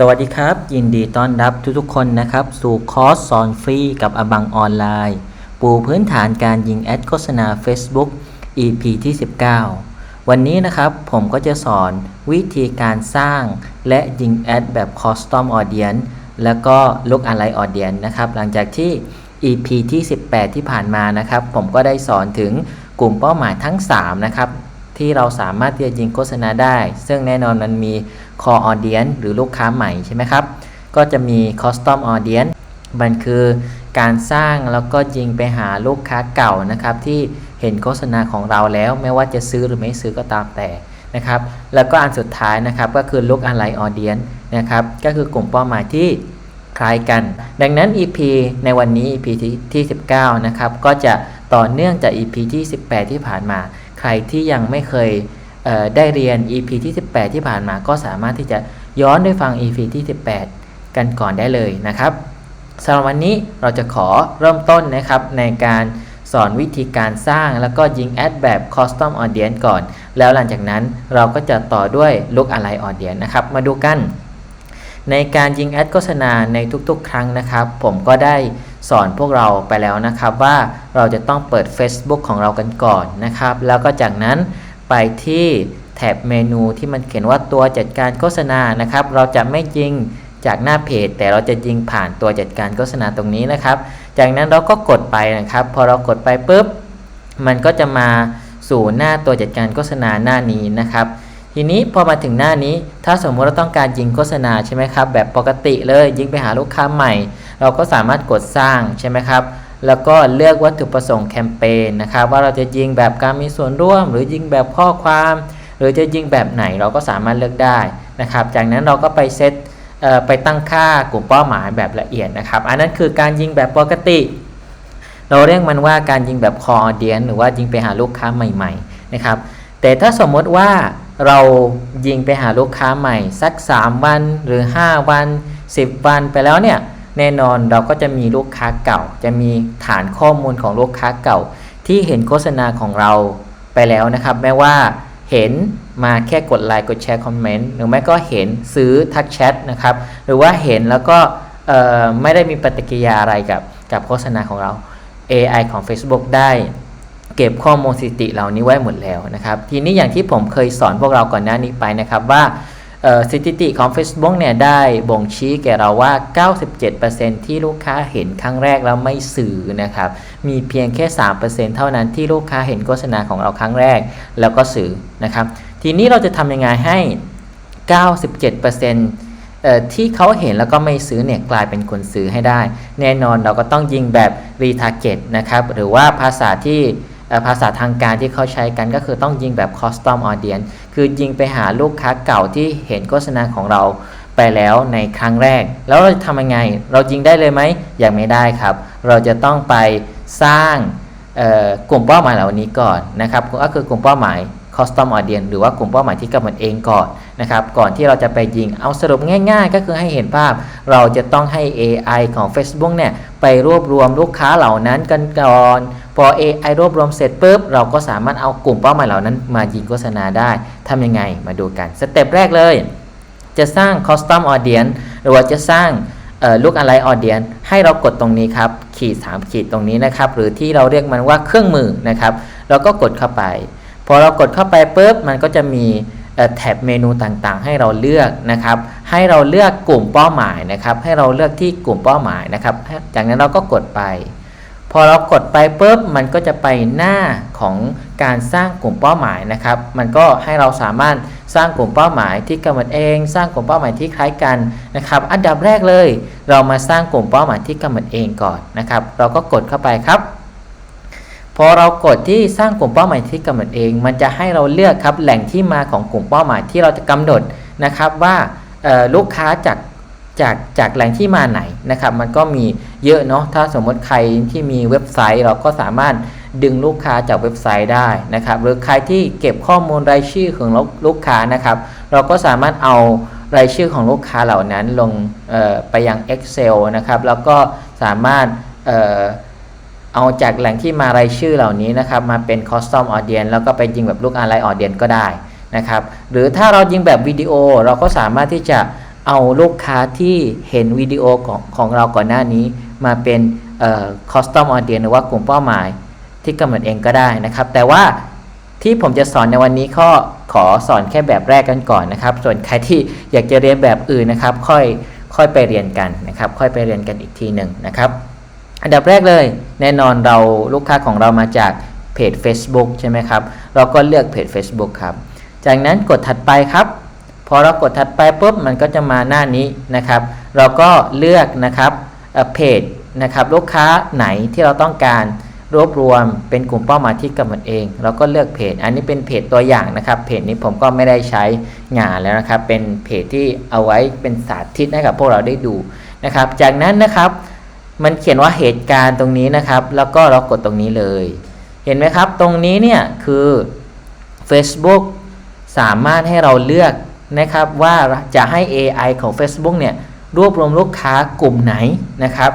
สวัสดีครับ ยินดีต้อนรับทุกๆคนนะครับ สู่คอร์สสอนฟรีกับอบังออนไลน์ ปูพื้นฐานการยิงแอดโฆษณา Facebook EP ที่ 19 วันนี้นะครับผมก็จะสอนวิธีการสร้างและยิงแอดแบบ Custom Audience แล้วก็ Look Alike Audience นะครับ หลังจากที่ EP ที่ 18 ที่ผ่านมานะครับ ผมก็ได้สอนถึงกลุ่มเป้าหมายทั้ง 3 นะครับ ที่เราสามารถที่จะยิงโฆษณาได้ ซึ่งแน่นอนมันมี core audience หรือลูกค้าใหม่ใช่ไหมครับ ก็จะมี custom audience มันคือการสร้างแล้วก็ยิงไปหาลูกค้าเก่านะครับ ที่เห็นโฆษณาของเราแล้ว ไม่ว่าจะซื้อหรือไม่ซื้อก็ตามแต่นะครับ แล้วก็อันสุดท้ายนะครับก็คือ look alike audience นะครับ ก็คือกลุ่มเป้าหมายที่คล้ายกัน ดังนั้น EP ในวันนี้ EP ที่ที่19 นะครับ ก็จะต่อเนื่องจาก EP ที่ 18 ที่ผ่านมา ใครที่ยังไม่เคยเได้เรียน EP ที่ 18 ที่ผ่านมาก็สามารถที่จะย้อนได้ฟัง EP ที่ 18 กันก่อนได้เลยนะครับสำหรับวันนี้เราจะขอเริ่มต้นนะครับในการสอนวิธีการสร้างแล้วก็ยิงแอดแบบ Custom Audience ก่อน แล้วหลังจากนั้นเราก็จะต่อด้วย Look Alike Audience นะครับ มาดูกัน ในการยิงแอดโฆษณาในทุกๆ ครั้งนะครับ ผมก็ได้ สอนพวกเราไปแล้วนะครับว่าเราจะต้องเปิด Facebook ของเรากันก่อนนะครับ แล้วก็จากนั้นไปที่แท็บเมนูที่มันเขียนว่าตัวจัดการโฆษณานะครับ เราจะไม่ยิงจากหน้าเพจ แต่เราจะยิงผ่านตัวจัดการโฆษณาตรงนี้นะครับ จากนั้นเราก็กดไปนะครับ พอเรากดไปปุ๊บ มันก็จะมาสู่หน้าตัวจัดการโฆษณาหน้านี้นะครับ ทีนี้พอมาถึงหน้านี้ ถ้าสมมติเราต้องการยิงโฆษณาใช่ไหมครับ แบบปกติเลยยิงไปหาลูกค้าใหม่ เราก็สามารถกดสร้างใช่ไหมครับ แล้วก็เลือกวัตถุประสงค์แคมเปญนะครับ ว่าเราจะยิงแบบการมีส่วนร่วม หรือยิงแบบข้อความ หรือจะยิงแบบไหนเราก็สามารถเลือกได้นะครับ จากนั้นเราก็ไปเซตไปตั้งค่ากลุ่มเป้าหมายแบบละเอียดนะครับ อันนั้นคือการยิงแบบปกติ เราเรียกมันว่าการยิงแบบ core audience หรือว่ายิงไปหาลูกค้าใหม่ๆนะครับแต่ถ้าสมมติว่าเรายิงไปหาลูกค้าใหม่สัก 3 วันหรือ 5 วัน 10 วันไปแล้วเนี่ย แน่นอนเราก็จะมีลูกค้าเก่า จะมีฐานข้อมูลของลูกค้าเก่า ที่เห็นโฆษณาของเราไปแล้วนะครับ แม้ว่าเห็นมาแค่กดไลค์กดแชร์คอมเมนต์หรือไม่ก็เห็นซื้อทักแชทนะครับ หรือว่าเห็นแล้วก็ไม่ได้มีปฏิกิริยาอะไรกับกับโฆษณาของเรา AI ของ Facebook ได้เก็บข้อมูลสถิติเหล่านี้ไว้หมดแล้วนะครับ ทีนี้อย่างที่ผมเคยสอนพวกเราก่อนหน้านี้ไปนะครับว่า สถิติของ Facebook เนี่ยได้บ่งชี้แก่เราว่า 97%ที่ลูกค้าเห็นครั้งแรกแล้วไม่ซื้อนะครับ มีเพียงแค่ 3%เท่านั้นที่ลูกค้าเห็นโฆษณาของเราครั้งแรกแล้วก็ซื้อนะครับ ทีนี้เราจะทำยังไงให้ 97%ที่เขาเห็นแล้วก็ไม่ซื้อเนี่ยกลายเป็นคนซื้อให้ได้ แน่นอนเราก็ต้องยิงแบบ retarget นะครับ หรือว่าภาษาที่ ภาษาทางการที่เขาใช้กันก็คือต้องยิงแบบ custom audience คือยิงไปหาลูกค้าเก่าที่เห็นโฆษณาของเราไปแล้วในครั้งแรก แล้วเราจะทำยังไง เรายิงได้เลยไหมยังไม่ได้ครับ เราจะต้องไปสร้างกลุ่มเป้าหมายเหล่านี้ก่อนนะครับก็คือกลุ่มเป้าหมาย custom audience หรือว่ากลุ่มเป้าหมายที่กำหนดเองก่อน นะครับก่อนที่เราจะไปยิงเอาสรุปง่าย ๆ ก็คือให้เห็นภาพ เราจะต้องให้ AI ของ Facebook เนี่ยไปรวบรวมลูกค้าเหล่านั้นกันก่อนพอ AI รวบรวมเสร็จปุ๊บเราก็สามารถเอากลุ่มเป้าหมายเหล่านั้นมายิงโฆษณาได้ทำยังไงมาดูกันสเต็ปแรกเลย จะสร้าง custom audience หรือว่าจะสร้างเอ่อ look alike audience ให้เรากดตรงนี้ครับ ขีด 3 ขีดตรงนี้นะครับ หรือที่เราเรียกมันว่าเครื่องมือนะครับ เราก็กดเข้าไป พอเรากดเข้าไปปุ๊บมันก็จะมี แท็บเมนูต่างๆ ให้เราเลือกนะครับ ให้เราเลือกกลุ่มเป้าหมายนะครับ ให้เราเลือกที่กลุ่มเป้าหมายนะครับ จากนั้นเราก็กดไป พอเรากดไปปุ๊บมันก็จะไปหน้าของการสร้างกลุ่มเป้าหมายนะครับ มันก็ให้เราสามารถสร้างกลุ่มเป้าหมายที่กำหนดเอง สร้างกลุ่มเป้าหมายที่คล้ายกันนะครับ อันดับแรกเลย เรามาสร้างกลุ่มเป้าหมายที่กำหนดเองก่อนนะครับ เราก็กดเข้าไปครับ พอเรากดที่สร้างกลุ่มเป้าหมายที่กำหนดเอง มันจะให้เราเลือกครับแหล่งที่มาของกลุ่มเป้าหมายที่เราจะกำหนดนะครับว่าลูกค้าจากจากจากแหล่งที่มาไหนนะครับ มันก็มีเยอะเนาะถ้าสมมติใครที่มีเว็บไซต์ เราก็สามารถดึงลูกค้าจากเว็บไซต์ได้นะครับ หรือใครที่เก็บข้อมูลรายชื่อของลูกค้านะครับ เราก็สามารถเอารายชื่อของลูกค้าเหล่านั้นลงไปยัง Excel นะครับ แล้วก็สามารถ เอาจากแหล่งที่มารายชื่อเหล่านี้นะครับมาเป็น custom audience แล้วก็ไปยิงแบบลูก alike audience ก็ได้นะครับ หรือถ้าเรายิงแบบวิดีโอเราก็สามารถที่จะเอาลูกค้าที่เห็นวิดีโอของของเราก่อนหน้านี้ มาเป็นเอ่อ custom audience หรือว่ากลุ่มเป้าหมายที่กำหนดเองก็ได้นะครับ แต่ว่าที่ผมจะสอนในวันนี้ก็ขอสอนแค่แบบแรกกันก่อนนะครับ ส่วนใครที่อยากจะเรียนแบบอื่นนะครับ ค่อยค่อยไปเรียนกันนะครับ ค่อยไปเรียนกันอีกทีหนึ่งนะครับ อันดับแรกเลยแน่นอนเราลูกค้าของเรามาจากเพจ Facebook ใช่ไหมครับ เราก็เลือกเพจ Facebook ครับ จากนั้นกดถัดไปครับ พอเรากดถัดไปปุ๊บมันก็จะมาหน้านี้นะครับ เราก็เลือกนะครับเอ่อเพจนะครับลูกค้าไหนที่เราต้องการรวบรวมเป็นกลุ่มเป้าหมายที่กำหนดเอง เราก็เลือกเพจ อันนี้เป็นเพจตัวอย่างนะครับเพจนี้ผมก็ไม่ได้ใช้งานแล้วนะครับ เป็นเพจที่เอาไว้เป็นสาธิตให้กับพวกเราได้ดูนะครับ จากนั้นนะครับ มันเขียนว่าเหตุการณ์ตรงนี้นะครับ แล้วก็เรากดตรงนี้เลย เห็นไหมครับ ตรงนี้เนี่ยคือ Facebook สามารถให้เราเลือกนะครับว่าจะให้ AI ของ Facebook เนี่ยรวบรวมลูกค้ากลุ่มไหนนะครับ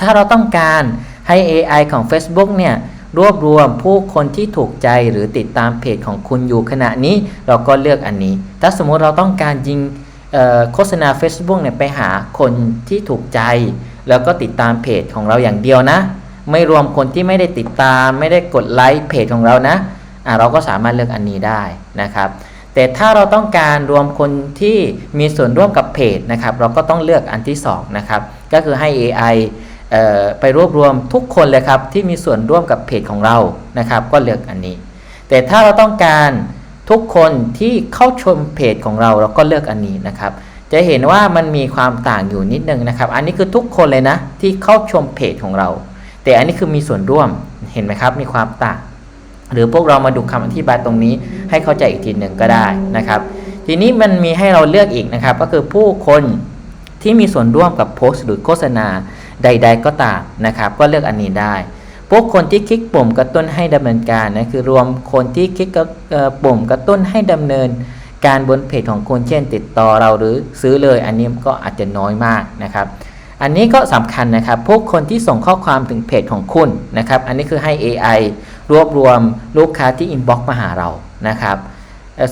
ถ้าเราต้องการให้ AI ของ Facebook เนี่ยรวบรวมผู้คนที่ถูกใจหรือติดตามเพจของคุณอยู่ขณะนี้เราก็เลือกอันนี้ ถ้าสมมติเราต้องการยิงโฆษณา Facebook เนี่ยไปหาคนที่ถูกใจ แล้วก็ติดตามเพจของเราอย่างเดียวนะ ไม่รวมคนที่ไม่ได้ติดตาม ไม่ได้กดไลค์เพจของเรานะอะเราก็สามารถเลือกอันนี้ได้นะครับ แต่ถ้าเราต้องการรวมคนที่มีส่วนร่วมกับเพจนะครับ เราก็ต้องเลือกอันที่2นะครับก็คือให้ AI เอ่อไปรวบรวมทุกคนเลยครับที่มีส่วนร่วมกับเพจของเรานะครับ ก็เลือกอันนี้ แต่ถ้าเราต้องการทุกคนที่เข้าชมเพจของเราเราก็เลือกอันนี้นะครับ จะเห็นว่ามันมีความต่างอยู่นิดนึงนะครับ อันนี้คือทุกคนเลยนะที่เข้าชมเพจของเรา แต่อันนี้คือมีส่วนร่วมเห็นไหมครับ มีความต่าง หรือพวกเรามาดูคำอธิบายตรงนี้ให้เข้าใจอีกทีหนึ่งก็ได้นะครับ ทีนี้มันมีให้เราเลือกอีกนะครับ ก็คือผู้คนที่มีส่วนร่วมกับโพสต์หรือโฆษณาใด ๆ ก็ตามนะครับ ก็เลือกอันนี้ได้พวกคนที่คลิกปุ่มกระตุ้นให้ดำเนินการนะคือรวมคนที่คลิกกับเอ่อปุ่มกระตุ้นให้ดำเนิน การบนเพจของคุณเช่น ติดต่อเราหรือซื้อเลยอันนี้ก็อาจจะน้อยมากนะครับ อันนี้ก็สำคัญนะครับ พวกคนที่ส่งข้อความถึงเพจของคุณนะครับ อันนี้คือให้ AI รวบรวมลูกค้าที่อินบ็อกซ์มาหาเรานะครับ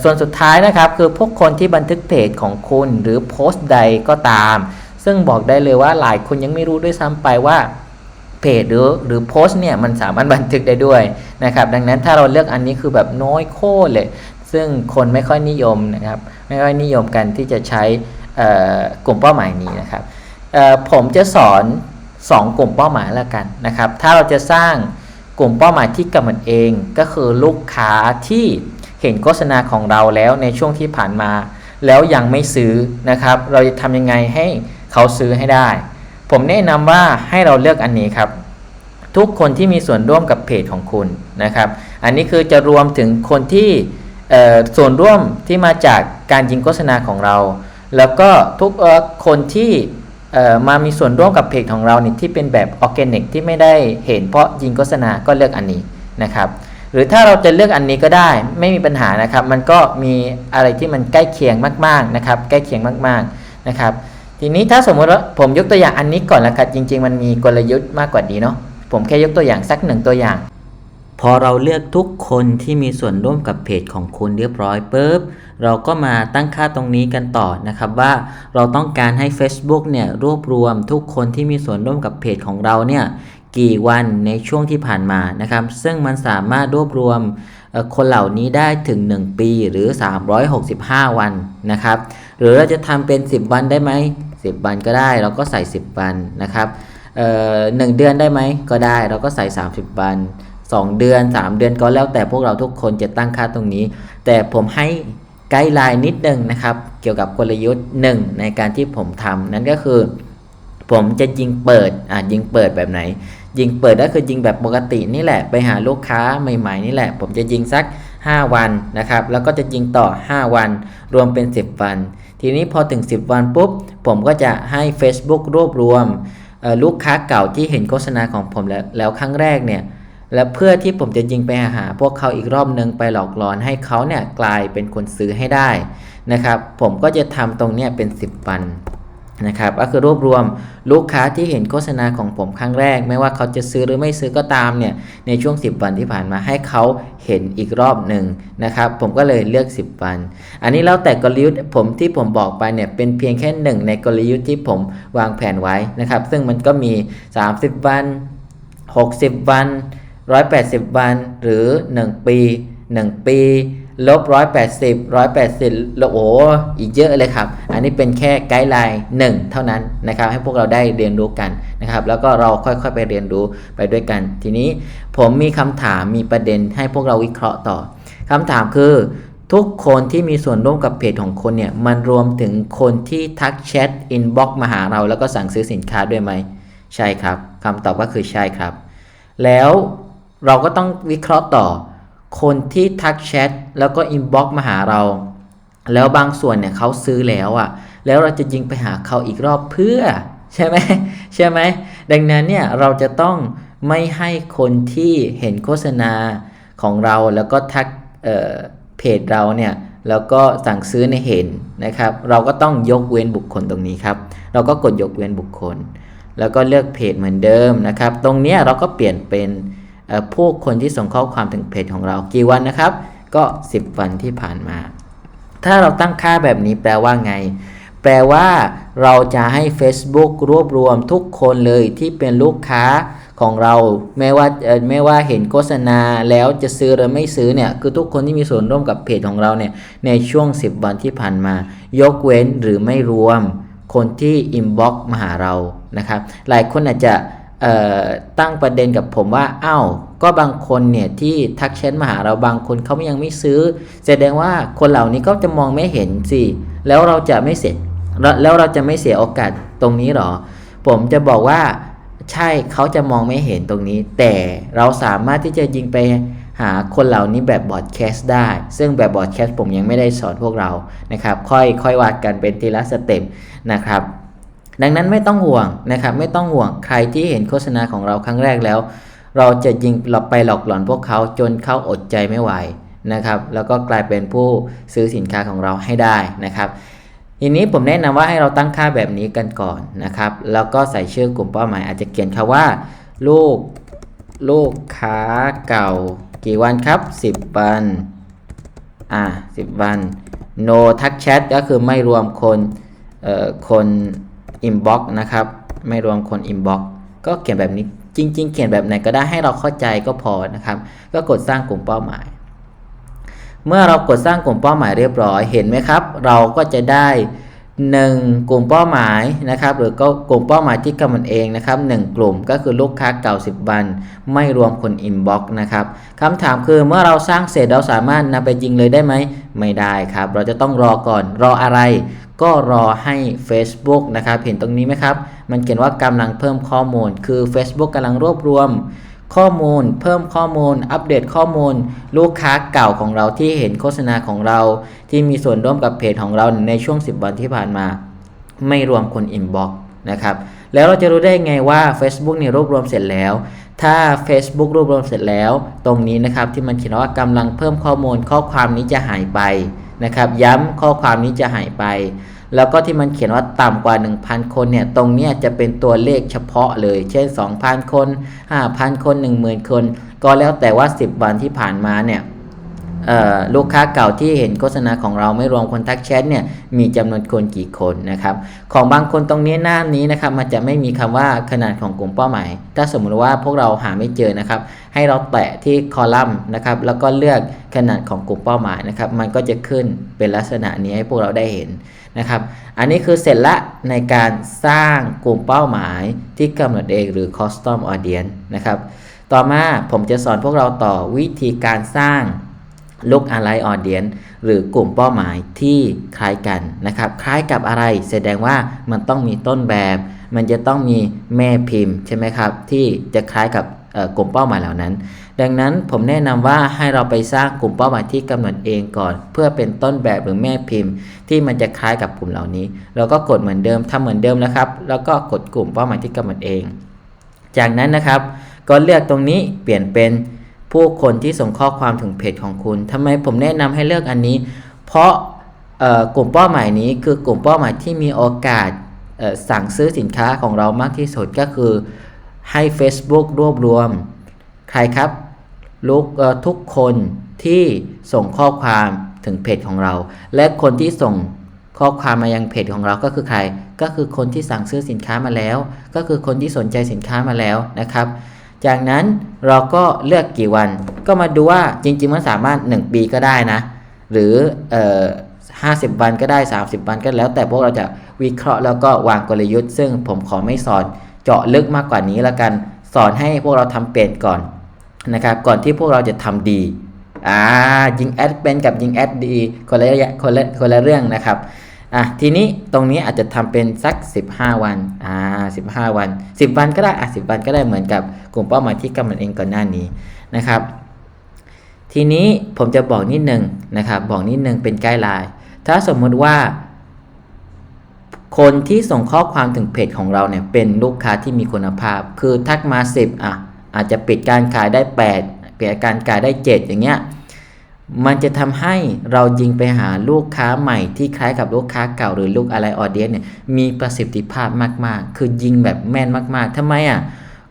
ส่วนสุดท้ายนะครับคือพวกคนที่บันทึกเพจของคุณหรือโพสต์ใดก็ตาม ซึ่งบอกได้เลยว่าหลายคนยังไม่รู้ด้วยซ้ำไปว่าเพจหรือหรือโพสต์เนี่ยมันสามารถบันทึกได้ด้วยนะครับดังนั้นถ้าเราเลือกอันนี้คือแบบน้อยโคตรเลย ซึ่งคนไม่ค่อยนิยมนะครับ ไม่ค่อยนิยมกันที่จะใช้กลุ่มเป้าหมายนี้นะครับผมจะสอน 2 กลุ่มเป้าหมายแล้วกันนะครับ ถ้าเราจะสร้างกลุ่มเป้าหมายที่กำหนดเองก็คือลูกค้าที่เห็นโฆษณาของเราแล้วในช่วงที่ผ่านมา แล้วยังไม่ซื้อนะครับ เราจะทำยังไงให้เขาซื้อให้ได้ ผมแนะนำว่าให้เราเลือกอันนี้ครับ ทุกคนที่มีส่วนร่วมกับเพจของคุณนะครับ อันนี้คือจะรวมถึงคนที่ ส่วนร่วมที่มาจากการยิงโฆษณาของเรา แล้วก็ทุกคนที่มามีส่วนร่วมกับเพจของเราเนี่ยที่เป็นแบบออร์แกนิกที่ไม่ได้เห็นเพราะยิงโฆษณาก็เลือกอันนี้นะครับ หรือถ้าเราจะเลือกอันนี้ก็ได้ไม่มีปัญหานะครับ มันก็มีอะไรที่มันใกล้เคียงมากๆนะครับ ใกล้เคียงมากๆนะครับ ทีนี้ถ้าสมมติว่าผมยกตัวอย่างอันนี้ก่อนละกันจริง ๆ มันมีกลยุทธ์มากกว่านี้เนาะผมแค่ยกตัวอย่างสักหนึ่งตัวอย่าง พอเราเลือกทุกคนที่มีส่วนร่วมกับเพจของคุณเรียบร้อยปุ๊บเราก็มาตั้งค่าตรงนี้กันต่อนะครับว่าเราต้องการให้ Facebook เนี่ยรวบรวมทุกคนที่มีส่วนร่วมกับเพจของเราเนี่ยกี่วันในช่วงที่ผ่านมานะครับ ซึ่งมันสามารถรวบรวมคนเหล่านี้ได้ถึง 1 ปีหรือ 365 วันนะครับ หรือเราจะทำเป็น 10 วันได้ไหม 10 วันก็ได้ เราก็ใส่ 10 วันนะครับหนึ่งเดือนได้ไหมก็ได้ เราก็ใส่ 30 วัน 2 เดือน 3 เดือนก็แล้วแต่พวกเราทุกคนจะตั้งค่าตรงนี้ แต่ผมให้ไกด์ไลน์นิดนึงนะครับ เกี่ยวกับกลยุทธ์หนึ่งในการที่ผมทำนั่นก็คือ ผมจะยิงเปิดอะยิงเปิดแบบไหน ยิงเปิดก็คือยิงแบบปกตินี่แหละไปหาลูกค้าใหม่ๆนี่แหละ ผมจะยิงสัก 5 วันนะครับ แล้วก็จะยิงต่อ 5 วัน รวมเป็น 10 วัน ทีนี้พอถึง 10 วันปุ๊บ ผมก็จะให้ Facebook รวบรวมลูกค้าเก่าที่เห็นโฆษณาของผมแล้วแล้วครั้งแรกเนี่ย และเพื่อที่ผมจะยิงไปหาพวกเขาอีกรอบนึงไปหลอกหลอนให้เขาเนี่ยกลายเป็นคนซื้อให้ได้นะครับ ผมก็จะทำตรงเนี้ยเป็น 10 วันนะครับก็คือรวบรวมลูกค้าที่เห็นโฆษณาของผมครั้งแรก ไม่ว่าเขาจะซื้อหรือไม่ซื้อก็ตามเนี่ยในช่วง 10 วันที่ผ่านมาให้เขาเห็นอีกรอบหนึ่งนะครับ ผมก็เลยเลือก 10 วัน อันนี้แล้วแต่กลยุทธ์ผมที่ผมบอกไปเนี่ยเป็นเพียงแค่หนึ่งในกลยุทธ์ที่ผมวางแผนไว้นะครับ ซึ่งมันก็มี 30 วัน 60 วัน 180 วันหรือ 1 ปี 1 ปีลบร้อยแปดสิบร้อยแปดสิบแล้โอ้อีกเยอะเลยครับ อันนี้เป็นแค่ไกด์ไลน์หนึ่งเท่านั้นนะครับ ให้พวกเราได้เรียนรู้กันนะครับ แล้วก็เราค่อยๆไปเรียนรู้ไปด้วยกัน ทีนี้ผมมีคำถามมีประเด็นให้พวกเราวิเคราะห์ต่อคำถามคือทุกคนที่มีส่วนร่วมกับเพจของคนเนี่ย มันรวมถึงคนที่ทักแชทอินบ็อกมาหาเราแล้วก็สั่งซื้อสินค้าด้วยไหม ใช่ครับคำตอบก็คือใช่ครับ แล้ว เราก็ต้องวิเคราะห์ต่อ คนที่ทักแชทแล้วก็อินบ็อกมาหาเรา แล้วบางส่วนเนี่ยเขาซื้อแล้วอะ่ะ แล้วเราจะยิงไปหาเขาอีกรอบเพื่อ ใช่ไหมใช่ไหมดังนั้นเนี่ยเราจะต้องไม่ให้คนที่เห็นโฆษณาของเราแล้วก็ทักเเพจเราเนี่ยแล้วก็สั่งซื้อในเห็นนะครับ เราก็ต้องยกเว้นบุคคลตรงนี้ครับ เราก็กดยกเว้นบุคคล แล้วก็เลือกเพจเหมือนเดิมนะครับ ตรงนี้เราก็เปลี่ยนเป็น ผู้คนที่ส่งข้อความถึงเพจของเรากี่วันนะครับ ก็ 10 วันที่ผ่านมา ถ้าเราตั้งค่าแบบนี้แปลว่าไง แปลว่าเราจะให้ Facebook รวบรวมทุกคนเลยที่เป็นลูกค้าของเราแม้ว่าไม่ว่าเห็นโฆษณาแล้วจะซื้อหรือไม่ซื้อเนี่ยคือทุกคนที่มีส่วนร่วมกับเพจของเราเนี่ยในช่วง 10 วันที่ผ่านมา ยกเว้นหรือไม่รวมคนที่อินบ็อกมาหาเรานะครับ หลายคนอาจจะ ตั้งประเด็นกับผมว่าอ้าวก็บางคนเนี่ยที่ทักแชทมาหาเราบางคนเขายังไม่ซื้อ แสดงว่าคนเหล่านี้ก็จะมองไม่เห็นสิแล้วเราจะไม่เสร็จแล้วเราจะไม่เสียโอกาสตรงนี้หรอ ผมจะบอกว่าใช่เขาจะมองไม่เห็นตรงนี้ แต่เราสามารถที่จะยิงไปหาคนเหล่านี้แบบบอดแคสต์ได้ ซึ่งแบบบอดแคสต์ผมยังไม่ได้สอนพวกเรานะครับ ค่อยค่อยวาดกันเป็นทีละสเต็ปนะครับ ดังนั้นไม่ต้องห่วงนะครับไม่ต้องห่วงใครที่เห็นโฆษณาของเราครั้งแรกแล้ว เราจะยิงหลอกไปหลอกหลอนพวกเขาจนเขาอดใจไม่ไหวนะครับแล้วก็กลายเป็นผู้ซื้อสินค้าของเราให้ได้นะครับทีนี้ผมแนะนำว่าให้เราตั้งค่าแบบนี้กันก่อนนะครับแล้วก็ใส่ชื่อกลุ่มเป้าหมาย อาจจะเขียนคาว่า ลูกลูกค้าเก่า กี่วันครับ 10 วันอ่า10 วัน no ทักแชทก็คือไม่รวมคนเอ่อคน อินบ็อกนะครับ ไม่รวมคนอินบ็อกก็เขียนแบบนี้จริง ๆ เขียนแบบไหนก็ได้ให้เราเข้าใจก็พอนะครับ ก็กดสร้างกลุ่มเป้าหมาย เมื่อเรากดสร้างกลุ่มเป้าหมายเรียบร้อยเห็นไหมครับ เราก็จะได้ 1 กลุ่มเป้าหมายนะครับหรือก็กลุ่มเป้าหมายที่กำหนดเองนะครับ1กลุ่มก็คือลูกค้าเก่า 10 วัน ไม่รวมคนอินบ็อกซ์นะครับคำถามคือเมื่อเราสร้างเสร็จเราสามารถนำไปยิงเลยได้ไหมไม่ได้ครับ เราจะต้องรอก่อนรออะไร ก็รอให้ Facebook นะครับเห็นตรงนี้ไหมครับ มันเขียนว่ากำลังเพิ่มข้อมูลคือ Facebook กำลังรวบรวม ข้อมูล เพิ่มข้อมูล อัปเดตข้อมูล ลูกค้าเก่าของเราที่เห็นโฆษณาของเรา ที่มีส่วนร่วมกับเพจของเราในช่วง 10 วันที่ผ่านมา ไม่รวมคนอินบ็อกนะครับแล้วเราจะรู้ได้ไงว่า Facebook นี่รวบรวมเสร็จแล้ว ถ้า Facebook รวบรวมเสร็จแล้ว ตรงนี้นะครับที่มันเขียนว่ากำลังเพิ่มข้อมูลข้อความนี้จะหายไปนะครับ ย้ำข้อความนี้จะหายไป แล้วก็ที่มันเขียนว่าต่ำกว่า 1,000 คนเนี่ย ตรงเนี้ยจะเป็นตัวเลขเฉพาะเลย เช่น 2,000 คน 5,000 คน 10,000 คน ก็แล้วแต่ว่า 10 วันที่ผ่านมาเนี่ยลูกค้าเก่าที่เห็นโฆษณาของเราไม่รวมคนทักแชทเนี่ยมีจำนวนคนกี่คนนะครับของบางคนตรงนี้หน้านี้นะครับมันจะไม่มีคำว่าขนาดของกลุ่มเป้าหมาย ถ้าสมมติว่าพวกเราหาไม่เจอนะครับ ให้เราแตะที่คอลัมน์นะครับแล้วก็เลือกขนาดของกลุ่มเป้าหมายนะครับมันก็จะขึ้นเป็นลักษณะนี้ให้พวกเราได้เห็น นะครับ อันนี้คือเสร็จละในการสร้างกลุ่มเป้าหมายที่กำหนดเองหรือ custom audience นะครับ ต่อมาผมจะสอนพวกเราต่อวิธีการสร้าง look alike audience หรือกลุ่มเป้าหมายที่คล้ายกันนะครับ คล้ายกับอะไร แสดงว่ามันต้องมีต้นแบบ มันจะต้องมีแม่พิมพ์ใช่ไหมครับ ที่จะคล้ายกับกลุ่มเป้าหมายเหล่านั้น ดังนั้นผมแนะนำว่าให้เราไปสร้างกลุ่มเป้าหมายที่กำหนดเองก่อน เพื่อเป็นต้นแบบหรือแม่พิมพ์ ที่มันจะคล้ายกับกลุ่มเหล่านี้ เราก็กดเหมือนเดิมทำเหมือนเดิมนะครับ แล้วก็กดกลุ่มเป้าหมายที่กำหนดเอง จากนั้นนะครับ ก็เลือกตรงนี้เปลี่ยนเป็นผู้คนที่ส่งข้อความถึงเพจของคุณทำไมผมแนะนำให้เลือกอันนี้ เพราะกลุ่มเป้าหมายนี้คือกลุ่มเป้าหมายที่มีโอกาสสั่งซื้อสินค้าของเรามากที่สุดก็คือให้ Facebook รวบรวม ใครครับ ลูกทุกคนที่ส่งข้อความถึงเพจของเรา และคนที่ส่งข้อความมายังเพจของเราก็คือใคร ก็คือคนที่สั่งซื้อสินค้ามาแล้ว ก็คือคนที่สนใจสินค้ามาแล้วนะครับ จากนั้นเราก็เลือกกี่วัน ก็มาดูว่าจริงๆมันสามารถ 1 ปีก็ได้นะ หรือเอ่อ50 วันก็ได้ 30 วันก็แล้ว แต่พวกเราจะวิเคราะห์แล้วก็วางกลยุทธ์ ซึ่งผมขอไม่สอนเจาะลึกมากกว่านี้แล้วกัน สอนให้พวกเราทำเป็นก่อน นะครับก่อนที่พวกเราจะทำดีอ่ายิงแอดเป็นกับยิงแอดดีคนละคนละคนละเรื่องนะครับอะทีนี้ตรงนี้อาจจะทำเป็นสัก 15 วันอ่า15 วัน 10 วันก็ได้อะ10 วันก็ได้เหมือนกับกลุ่มเป้าหมายที่กำหนดเองก่อนหน้านี้นะครับ ทีนี้ผมจะบอกนิดนึงนะครับบอกนิดนึงเป็นไกด์ไลน์ถ้าสมมุติว่า คนที่ส่งข้อความถึงเพจของเราเนี่ยเป็นลูกค้าที่มีคุณภาพ คือทักมา 10อะ อาจจะปิดการขายได้8ปิดการขายได้ 7 อย่างเงี้ยมันจะทำให้เรายิงไปหาลูกค้าใหม่ที่คล้ายกับลูกค้าเก่าหรือลูกอะไรออเดียนเนี่ยมีประสิทธิภาพมากๆ คือยิงแบบแม่นมากๆทำไมอะ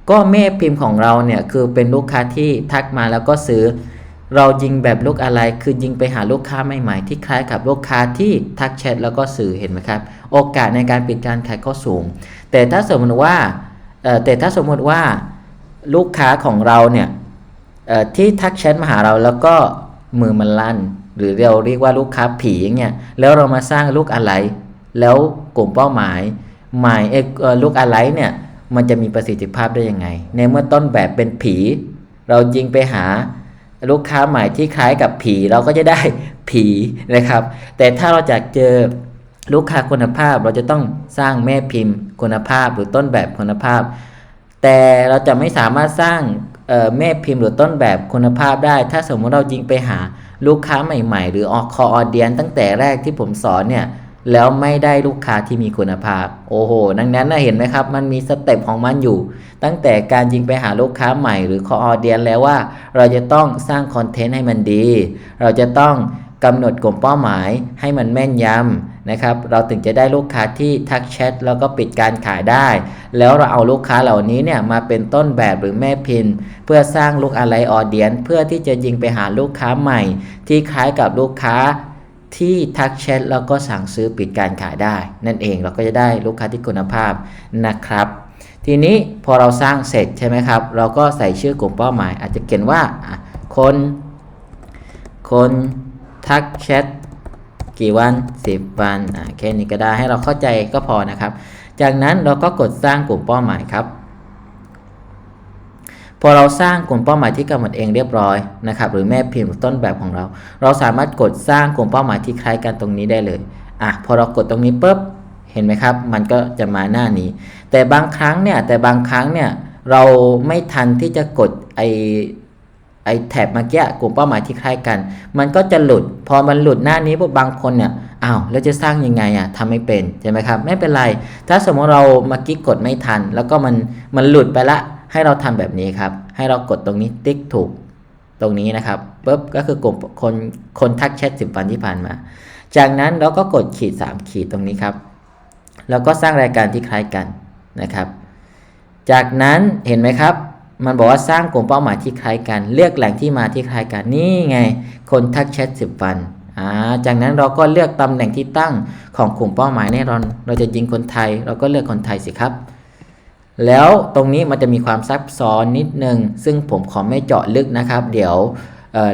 ก็แม่พิมพ์ของเราเนี่ยคือเป็นลูกค้าที่ทักมาแล้วก็ซื้อ เรายิงแบบลูกอะไร คือยิงไปหาลูกค้าใหม่ๆ ที่คล้ายกับลูกค้าที่ทักแชทแล้วก็สื่อเห็นไหมครับ โอกาสในการปิดการขายก็สูง แต่ถ้าสมมติว่าแต่ถ้าสมมติว่า ลูกค้าของเราเนี่ยที่ทักแชทมาหาเราแล้วก็มือมันลั่น หรือเราเรียกว่าลูกค้าผีเงี้ยแล้วเรามาสร้างลูกอะไร แล้วกลุ่มเป้าหมายหมายเออลูกอะไรเนี่ยมันจะมีประสิทธิภาพได้ยังไง ในเมื่อต้นแบบเป็นผี เรายิงไปหาลูกค้าใหม่ที่คล้ายกับผีเราก็จะได้ผีนะครับ แต่ถ้าเราอยากเจอลูกค้าคุณภาพเราจะต้องสร้างแม่พิมพ์คุณภาพหรือต้นแบบคุณภาพ แต่เราจะไม่สามารถสร้างเอ่อแม่พิมพ์หรือต้นแบบคุณภาพได้ ถ้าสมมติเรายิงไปหาลูกค้าใหม่ๆ หรือออกคออเดียนตั้งแต่แรกที่ผมสอนเนี่ยแล้วไม่ได้ลูกค้าที่มีคุณภาพ โอ้โห ดังนั้นนะเห็นไหมครับ มันมีสเต็ปของมันอยู่ ตั้งแต่การยิงไปหาลูกค้าใหม่หรือคออเดียนแล้วว่า เราจะต้องสร้างคอนเทนต์ให้มันดี เราจะต้อง กำหนดกลุ่มเป้าหมายให้มันแม่นยำนะครับ เราถึงจะได้ลูกค้าที่ทักแชทแล้วก็ปิดการขายได้ แล้วเราเอาลูกค้าเหล่านี้เนี่ยมาเป็นต้นแบบหรือแม่พิมพ์ เพื่อสร้างลูกอะไรออเดียน เพื่อที่จะยิงไปหาลูกค้าใหม่ ที่คล้ายกับลูกค้าที่ทักแชทแล้วก็สั่งซื้อปิดการขายได้ นั่นเองเราก็จะได้ลูกค้าที่คุณภาพนะครับ ทีนี้พอเราสร้างเสร็จใช่ไหมครับ เราก็ใส่ชื่อกลุ่มเป้าหมาย อาจจะเขียนว่าคน คน ทักแชทกี่วัน 10 วันอะแค่นี้ก็ได้ให้เราเข้าใจก็พอนะครับ จากนั้นเราก็กดสร้างกลุ่มเป้าหมายครับ พอเราสร้างกลุ่มเป้าหมายที่กำหนดเองเรียบร้อยนะครับ หรือแม่พิมพ์ต้นแบบของเรา เราสามารถกดสร้างกลุ่มเป้าหมายที่คล้ายกันตรงนี้ได้เลยอะพอเรากดตรงนี้ปุ๊บเห็นไหมครับ มันก็จะมาหน้านี้ แต่บางครั้งเนี่ยแต่บางครั้งเนี่ยเราไม่ทันที่จะกดไอ ไอแท็บเมื่อกี้กลุ่มเป้าหมายที่คล้ายกัน มันก็จะหลุด พอมันหลุดหน้านี้ปุ๊บางคนเนี่ยอ้าวแล้วจะสร้างยังไงอะทำไม่เป็นใช่ไหมครับไม่เป็นไร ถ้าสมมติเราเมื่อกี้กดไม่ทัน แล้วก็มันมันหลุดไปละ ให้เราทำแบบนี้ครับ ให้เรากดตรงนี้ติ๊กถูกตรงนี้นะครับปุ๊บก็คือกลุ่มคนคนทักแชทสิบวันที่ผ่านมา จากนั้นเราก็กดขีด 3 ขีดตรงนี้ครับ แล้วก็สร้างรายการที่คล้ายกันนะครับ จากนั้นเห็นไหมครับ มันบอกว่าสร้างกลุ่มเป้าหมายที่คล้ายกัน เลือกแหล่งที่มาที่คล้ายกันนี่ไง คนทักแชท10วันอ่าจากนั้นเราก็เลือกตำแหน่งที่ตั้งของกลุ่มเป้าหมายแน่นอนเราจะยิงคนไทย เราก็เลือกคนไทยสิครับ แล้วตรงนี้มันจะมีความซับซ้อนนิดนึง ซึ่งผมขอไม่เจาะลึกนะครับ เดี๋ยว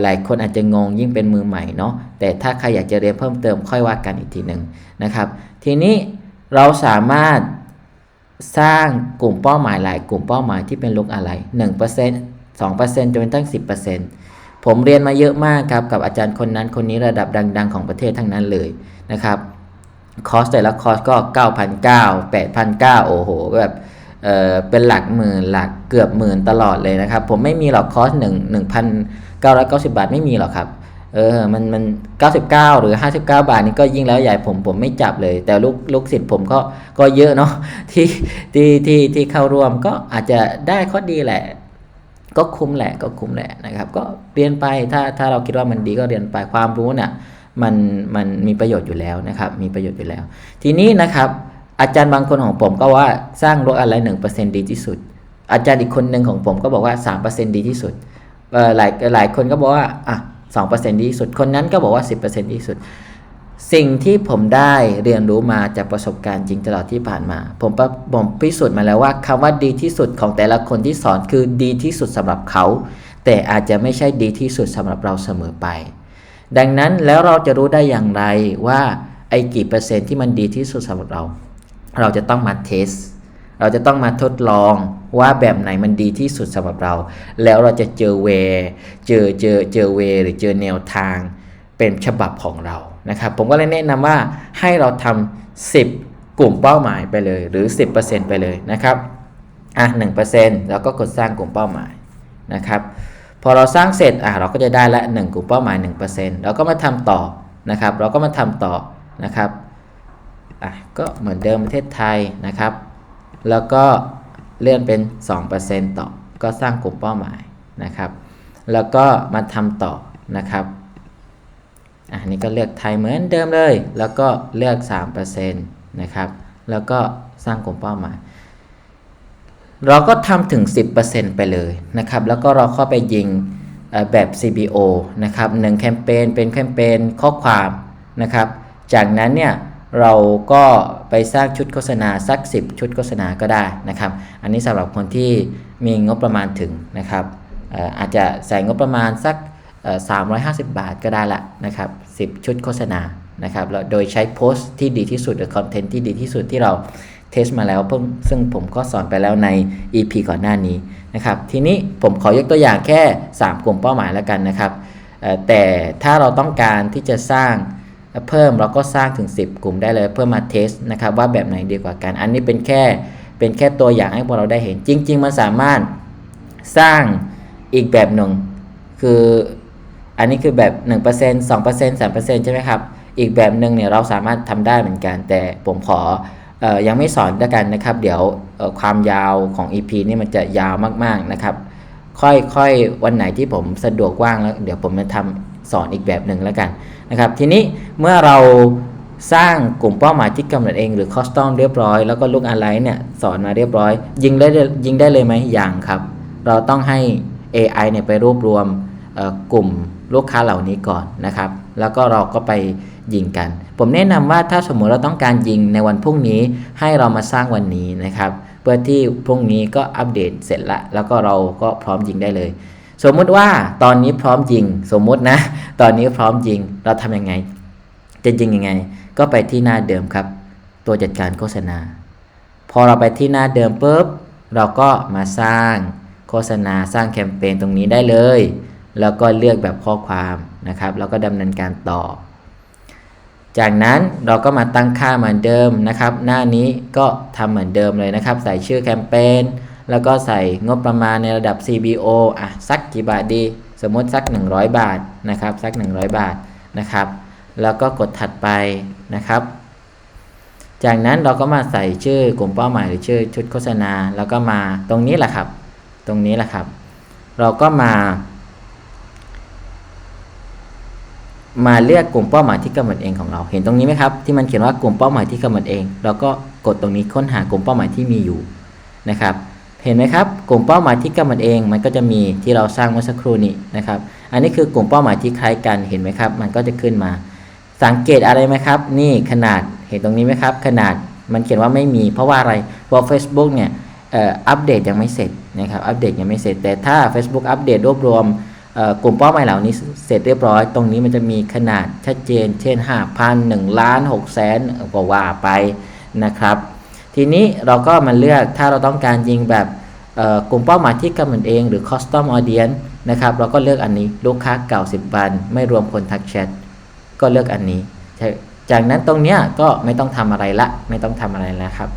หลายคนอาจจะงงยิ่งเป็นมือใหม่เนาะแต่ถ้าใครอยากจะเรียนเพิ่มเติมค่อยว่ากันอีกทีหนึ่งนะครับ ทีนี้เราสามารถ สร้างกลุ่มเป้าหมายหลายกลุ่มเป้าหมายที่เป็นลูกอะไร 1% 2%จนกระทั่ง10%ผมเรียนมาเยอะมากครับกับอาจารย์คนนั้นคนนี้ระดับดัง ๆ ของประเทศทั้งนั้นเลยนะครับคอสแต่ละคอสก็ 9,900 8,900 โอ้โหแบบเออเป็นหลักหมื่นหลักเกือบหมื่นตลอดเลยนะครับ ผมไม่มีหรอกคอสหนึ่งหนึ่งพันเก้าร้อยเก้าสิบาทไม่มีหรอกครับ เออ มันมันเก้าสิบเก้าหรือห้าสิบเก้าบาทนี่ก็ยิ่งแล้วใหญ่ผมผมไม่จับเลย แต่ลูกลูกศิษย์ผมก็ก็เยอะเนาะที่ที่ที่ที่เข้าร่วมก็อาจจะได้ข้อดีแหละ ก็คุ้มแหละก็คุ้มแหละนะครับ ก็เรียนไปถ้าถ้าเราคิดว่ามันดีก็เรียนไปความรู้เนี่ยมันมันมีประโยชน์อยู่แล้วนะครับ มีประโยชน์อยู่แล้ว ทีนี้นะครับอาจารย์บางคนของผมก็ว่าสร้างโลกออนไลน์หนึ่งเปอร์เซ็นดีที่สุด อาจารย์อีกคนหนึ่งของผมก็บอกว่าสามเปอร์เซ็นดีที่สุดหลายหลายคนก็บอกว่าอะ สองเปอร์เซ็นดีที่สุด คนนั้นก็บอกว่าสิบเปอร์เซ็นดีที่สุด สิ่งที่ผมได้เรียนรู้มาจากประสบการณ์จริงตลอดที่ผ่านมา ผมประผมพิสูจน์มาแล้วว่าคำว่าดีที่สุดของแต่ละคนที่สอนคือดีที่สุดสำหรับเขา แต่อาจจะไม่ใช่ดีที่สุดสำหรับเราเสมอไป ดังนั้นแล้วเราจะรู้ได้อย่างไรว่าไอ้กี่เปอร์เซ็นต์ที่มันดีที่สุดสำหรับเรา เราจะต้องมาเทส เราจะต้องมาทดลองว่าแบบไหนมันดีที่สุดสำหรับเรา แล้วเราจะเจอเว เจอเจอเจอเว หรือเจอแนวทางเป็นฉบับของเรานะครับ ผมก็เลยแนะนำว่าให้เราทำ10 กลุ่มเป้าหมายไปเลย หรือ 10%ไปเลยนะครับอะ1%แล้วก็กดสร้างกลุ่มเป้าหมายนะครับ พอเราสร้างเสร็จอะเราก็จะได้ละ 1 กลุ่มเป้าหมาย 1%เราก็มาทำต่อนะครับ เราก็มาทำต่อนะครับอะก็เหมือนเดิมประเทศไทยนะครับ แล้วก็เลื่อนเป็น 2%ต่อ ก็สร้างกลุ่มเป้าหมายนะครับ แล้วก็มาทำต่อนะครับอะนี่ก็เลือกไทยเหมือนเดิมเลย แล้วก็เลือก 3%นะครับ แล้วก็สร้างกลุ่มเป้าหมาย เราก็ทำถึง 10%ไปเลยนะครับ แล้วก็เราเข้าไปยิงแบบ CBO นะครับหนึ่งแคมเปญเป็นแคมเปญข้อความนะครับ จากนั้นเนี่ยเราก็ ไปสร้างชุดโฆษณาสัก 10 ชุดโฆษณาก็ได้นะครับ อันนี้สำหรับคนที่มีงบประมาณถึงนะครับอาจจะใส่งบประมาณสักเอ่อ350 บาทก็ได้ละนะครับ10 ชุดโฆษณานะครับแล้วโดยใช้โพสต์ที่ดีที่สุดหรือคอนเทนต์ที่ดีที่สุดที่เราเทสมาแล้วเพิ่งซึ่งผมก็สอนไปแล้วใน EP ก่อนหน้านี้นะครับทีนี้ผมขอยกตัวอย่างแค่ 3 กลุ่มเป้าหมายแล้วกันนะครับแต่ถ้าเราต้องการที่จะสร้าง เพิ่มเราก็สร้างถึง 10 กลุ่มได้เลยเพื่อมาเทสนะครับว่าแบบไหนดีกว่ากัน อันนี้เป็นแค่เป็นแค่ตัวอย่างให้พวกเราได้เห็นจริง ๆ มันสามารถสร้างอีกแบบหนึ่ง คืออันนี้คือแบบ 1% 2% 3%ใช่ไหมครับ อีกแบบหนึ่งเนี่ยเราสามารถทำได้เหมือนกัน แต่ผมขอออยังไม่สอนด้วยกันนะครับ เดี๋ยวความยาวของ EP นี่มันจะยาวมากๆนะครับ ค่อยๆวันไหนที่ผมสะดวกว่างแล้ว เดี๋ยวผมจะทำสอนอีกแบบหนึ่งแล้วกัน นะครับทีนี้เมื่อเราสร้างกลุ่มเป้าหมายที่กำหนดเองหรือคอสตอมเรียบร้อยแล้วก็ลูกอะไรเนี่ยสอนมาเรียบร้อย ยิงได้ยิงได้เลยไหมอยังครับ เราต้องให้ AI เนี่ยไปรวบรวมกลุ่มลูกค้าเหล่านี้ก่อนนะครับ แล้วก็เราก็ไปยิงกัน ผมแนะนำว่าถ้าสมมติเราต้องการยิงในวันพรุ่งนี้ให้เรามาสร้างวันนี้นะครับ เพื่อที่พรุ่งนี้ก็อัปเดตเสร็จละแล้วก็เราก็พร้อมยิงได้เลย สมมุติว่าตอนนี้พร้อมยิง สมมุตินะ ตอนนี้พร้อมยิง เราทำยังไง จะยิงยังไง ก็ไปที่หน้าเดิมครับ ตัวจัดการโฆษณา พอเราไปที่หน้าเดิมปุ๊บ เราก็มาสร้างโฆษณาสร้างแคมเปญตรงนี้ได้เลย แล้วก็เลือกแบบข้อความนะครับ แล้วก็ดำเนินการต่อ จากนั้นเราก็มาตั้งค่าเหมือนเดิมนะครับ หน้านี้ก็ทำเหมือนเดิมเลยนะครับ ใส่ชื่อแคมเปญ แล้วก็ใส่งบประมาณในระดับ CBO อะสักกี่บาทดี สมมติสัก 100 บาทนะครับสัก 100 บาทนะครับ แล้วก็กดถัดไปนะครับ จากนั้นเราก็มาใส่ชื่อกลุ่มเป้าหมายหรือชื่อชุดโฆษณา แล้วก็มาตรงนี้แหละครับ ตรงนี้แหละครับ เราก็มา มาเลือกกลุ่มเป้าหมายที่กำหนดเองของเรา เห็นตรงนี้ไหมครับ ที่มันเขียนว่ากลุ่มเป้าหมายที่กำหนดเอง เราก็กดตรงนี้ค้นหากลุ่มเป้าหมายที่มีอยู่นะครับ เห็นไหมครับกลุ่มเป้าหมายที่กำหนดเองมันก็จะมีที่เราสร้างเมื่อสักครู่นี้นะครับ อันนี้คือกลุ่มเป้าหมายที่คล้ายกันเห็นไหมครับ มันก็จะขึ้นมา สังเกตอะไรไหมครับ นี่ขนาดเห็นตรงนี้ไหมครับ ขนาดมันเขียนว่าไม่มี เพราะว่าอะไรเพราะ Facebook เนี่ยอัปเดตยังไม่เสร็จนะครับอัปเดตยังไม่เสร็จ แต่ถ้า Facebook อัปเดตรวบรวมกลุ่มเป้าหมายเหล่านี้เสร็จเรียบร้อย ตรงนี้มันจะมีขนาดชัดเจน เช่น 5,000 1ล้าน6แสนก็ว่าไปนะครับ ทีนี้เราก็มาเลือกถ้าเราต้องการยิงแบบกลุ่มเป้าหมายที่กำหนดเองหรือ custom audience นะครับ เราก็เลือกอันนี้ลูกค้าเก่า 10 วัน ไม่รวมคนทักแชทก็เลือกอันนี้ จากนั้นตรงเนี้ยก็ไม่ต้องทำอะไรละ ไม่ต้องทำอะไรแล้วครับ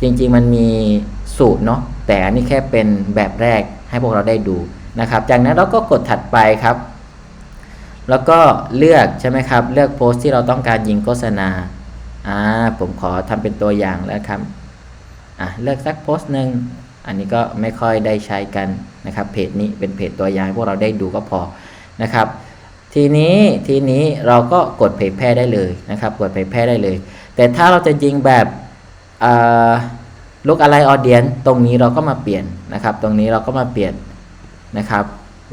จริงๆมันมีสูตรเนาะแต่อันนี้แค่เป็นแบบแรกให้พวกเราได้ดูนะครับ จากนั้นเราก็กดถัดไปครับ แล้วก็เลือกใช่ไหมครับ เลือกโพสต์ที่เราต้องการยิงโฆษณา อ่าผมขอทำเป็นตัวอย่างแล้วครับอะเลือกสักโพสต์หนึ่งอันนี้ก็ไม่ค่อยได้ใช้กันนะครับเพจนี้เป็นเพจตัวอย่างให้พวกเราได้ดูก็พอนะครับ ทีนี้ทีนี้เราก็กดเผยแพร่ได้เลยนะครับ กดเผยแพร่ได้เลย แต่ถ้าเราจะยิงแบบลูกอะไรออเดียนตรงนี้เราก็มาเปลี่ยนนะครับ ตรงนี้เราก็มาเปลี่ยนนะครับ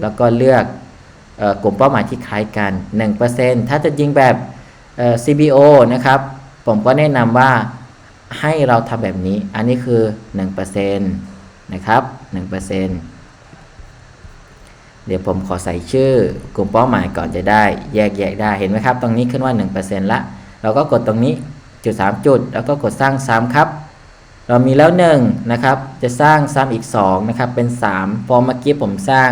แล้วก็เลือกอกลุ่มเป้าหมายที่คล้ายกัน 1%ถ้าจะยิงแบบ CBO นะครับ ผมก็แนะนำว่าให้เราทำแบบนี้ อันนี้คือ 1%นะครับ1%เดี๋ยวผมขอใส่ชื่อกลุ่มเป้าหมายก่อนจะได้แยกแยะได้เห็นไหมครับ ตรงนี้ขึ้นว่า 1%ละ เราก็กดตรงนี้จุด 3 จุด แล้วก็กดสร้างซ้ำครับ เรามีแล้ว 1 นะครับ จะสร้างซ้ำอีก 2 นะครับ เป็น 3 พอเมื่อกี้ผมสร้าง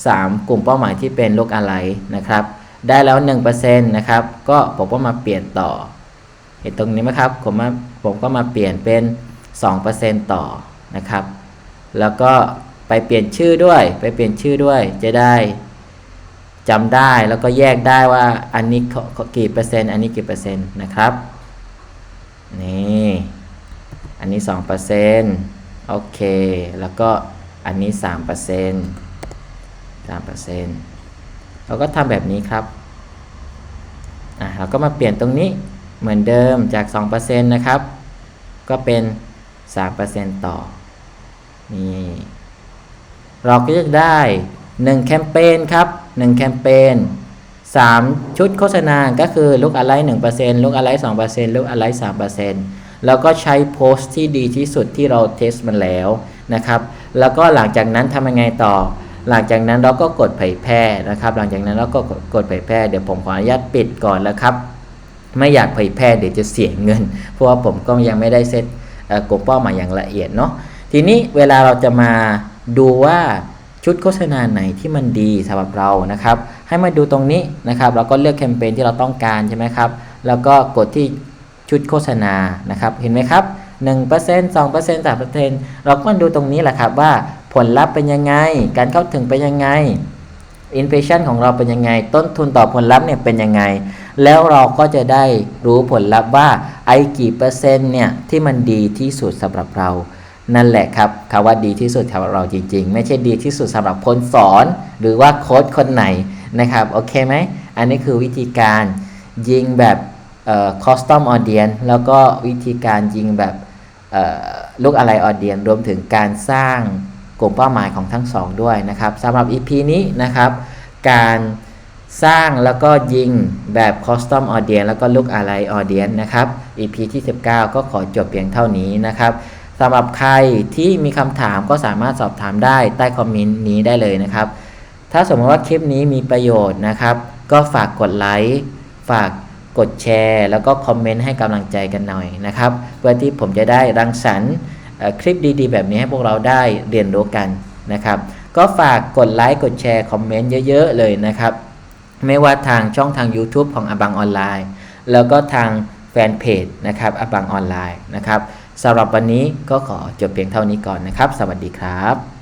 3 กลุ่มเป้าหมายที่เป็นลูกอะไรนะครับ ได้แล้ว 1%นะครับ ก็ผมก็มาเปลี่ยนต่อ เห็นตรงนี้ไหมครับผมมาผมก็มาเปลี่ยนเป็น 2%ต่อนะครับ แล้วก็ไปเปลี่ยนชื่อด้วย ไปเปลี่ยนชื่อด้วยจะได้จำได้แล้วก็แยกได้ว่าอันนี้กี่เปอร์เซ็นต์อันนี้กี่เปอร์เซ็นต์นะครับนี่อันนี้2%โอเค แล้วก็อันนี้3% 3%เราก็ทำแบบนี้ครับอะเราก็มาเปลี่ยนตรงนี้ เหมือนเดิมจาก 2%นะครับ ก็เป็น 3%ต่อ นี่ เราก็จะได้ 1 แคมเปญครับ 1 แคมเปญ3 ชุดโฆษณา ก็คือลูกอะไร1%ลูกอะไร2%ลูกอะไร3%แล้วก็ใช้โพสต์ที่ดีที่สุดที่เราเทสมันแล้วนะครับ แล้วก็หลังจากนั้นทำยังไงต่อ หลังจากนั้นเราก็กดเผยแพร่นะครับ หลังจากนั้นเราก็กดเผยแพร่ เดี๋ยวผมขออนุญาตปิดก่อนแล้วครับ ไม่อยากเผยแพร่เดี๋ยวจะเสียเงิน เพราะว่าผมก็ยังไม่ได้เซตกลุ่มเป้าหมายอย่างละเอียดเนาะทีนี้เวลาเราจะมาดูว่าชุดโฆษณาไหนที่มันดีสำหรับเรานะครับ ให้มาดูตรงนี้นะครับ เราก็เลือกแคมเปญที่เราต้องการใช่ไหมครับ แล้วก็กดที่ชุดโฆษณานะครับ เห็นไหมครับ 1% 2% 3%เราก็มาดูตรงนี้แหละครับว่าผลลัพธ์เป็นยังไง การเข้าถึงเป็นยังไง impression ของเราเป็นยังไง ต้นทุนต่อผลลัพธ์เนี่ยเป็นยังไง แล้วเราก็จะได้รู้ผลลัพธ์ว่าไอ้กี่เปอร์เซ็นต์เนี่ยที่มันดีที่สุดสำหรับเรา นั่นแหละครับคำว่าดีที่สุดสำหรับเราจริง ๆ ไม่ใช่ดีที่สุดสำหรับคนสอน หรือว่าโค้ชคนไหนนะครับโอเคไหมอันนี้คือวิธีการยิงแบบคอสตอมออเดียนแล้วก็วิธีการยิงแบบลูกอะไรออเดียนรวมถึงการสร้าง กลุ่มเป้าหมายของทั้งสองด้วยนะครับสำหรับ EP นี้นะครับ การสร้างแล้วก็ยิงแบบคอสตอมออเดียนแล้วก็ลูกอะไรออเดียนนะครับ EP ที่ 19 ก็ขอจบเพียงเท่านี้นะครับสำหรับใครที่มีคำถามก็สามารถสอบถามได้ใต้คอมเมนต์นี้ได้เลยนะครับ ถ้าสมมติว่าคลิปนี้มีประโยชน์นะครับ ก็ฝากกดไลค์ฝากกดแชร์ แล้วก็คอมเมนต์ให้กำลังใจกันหน่อยนะครับ เพื่อที่ผมจะได้รังสรรค์ คลิปดีๆ แบบนี้ให้พวกเราได้เรียนรู้กันนะครับ ก็ฝากกดไลค์กดแชร์คอมเมนต์เยอะๆเลยนะครับ ไม่ว่าทางช่องทาง YouTube ของอบังออนไลน์ แล้วก็ทางแฟนเพจนะครับอบังออนไลน์นะครับสำหรับวันนี้ก็ขอจบเพียงเท่านี้ก่อนนะครับ สวัสดีครับ